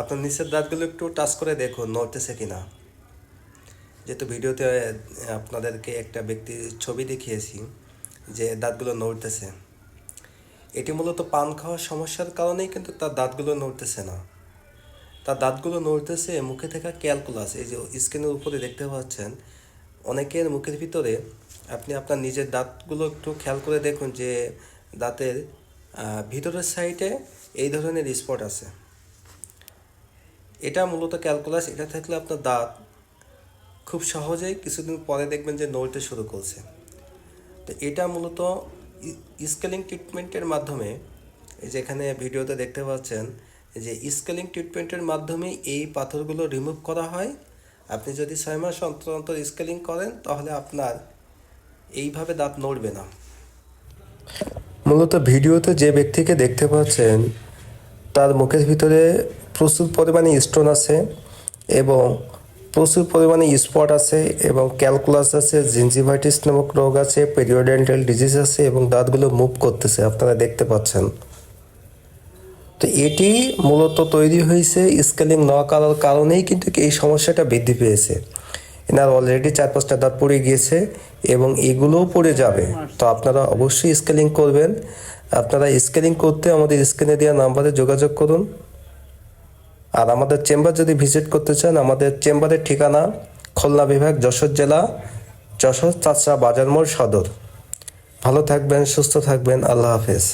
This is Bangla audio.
আপনার নিচের দাঁতগুলো একটু টাচ করে দেখুন, নড়তেছে কিনা। যেহেতু ভিডিওতে আপনাদেরকে একটা ব্যক্তির ছবি দেখিয়েছি যে দাঁতগুলো নড়তেছে। এটি মূলত পান খাওয়ার সমস্যার কারণেই কিন্তু তার দাঁতগুলো নড়তেছে না। তার দাঁতগুলো নড়তেছে, মুখে থাকা ক্যালকুলাস এই যে স্ক্রিনের উপরে দেখতে পাচ্ছেন, অনেকের মুখের ভিতরে আপনি আপনার নিজের দাঁতগুলো একটু খেয়াল করে দেখুন যে দাঁতের ভিতরের সাইডে এই ধরনের স্পট আছে। এটা মূলত ক্যালকুলাস এটা থাকলে আপনার দাঁত খুব সহজেই কিছুদিন পরে দেখবেন যে নড়তে শুরু করছে। তো এটা মূলত স্কেলিং ট্রিটমেন্টের মাধ্যমে যে এখানে ভিডিওতে দেখতে পাচ্ছেন যে স্কেলিং ট্রিটমেন্টের মাধ্যমে এই পাথরগুলো রিমুভ করা হয়। আপনি যদি ছয় মাস অন্তর অন্তর স্কেলিং করেন, তাহলে আপনার এইভাবে দাঁত নড়বে না। মূলত ভিডিওতে যে ব্যক্তিকে দেখতে পাচ্ছেন, তার মুখের ভিতরে প্রচুর পরিমাণে স্টোন আছে এবং প্রচুর পরিমাণে স্পট আছে এবং ক্যালকুলাস আছে জিনজিভাইটিস নামক রোগ আছে পেরিওডেন্টাল ডিজিজ আছে এবং দাঁতগুলো মুভ করতেছে, আপনারা দেখতে পাচ্ছেন। তো এটি মূলত তৈরি হয়েছে স্কেলিং না করার কারণেই কিন্তু এই সমস্যাটা বৃদ্ধি পেয়েছে। এনার অলরেডি চার পাঁচটা দাঁত পড়ে গিয়েছে এবং এগুলোও পড়ে যাবে। তো আপনারা অবশ্যই স্কেলিং করবেন। আপনারা স্কেলিং করতে আমাদের স্ক্রিনে দেওয়া নাম্বারে যোগাযোগ করুন। আর আমাদের চেম্বার যদি ভিজিট করতে চান, আমাদের চেম্বারের ঠিকানা খুলনা বিভাগ, যশোর জেলা, যশোর চাচরা বাজার মোড়, সদর। ভালো থাকবেন, সুস্থ থাকবেন, আল্লাহ হাফেজ।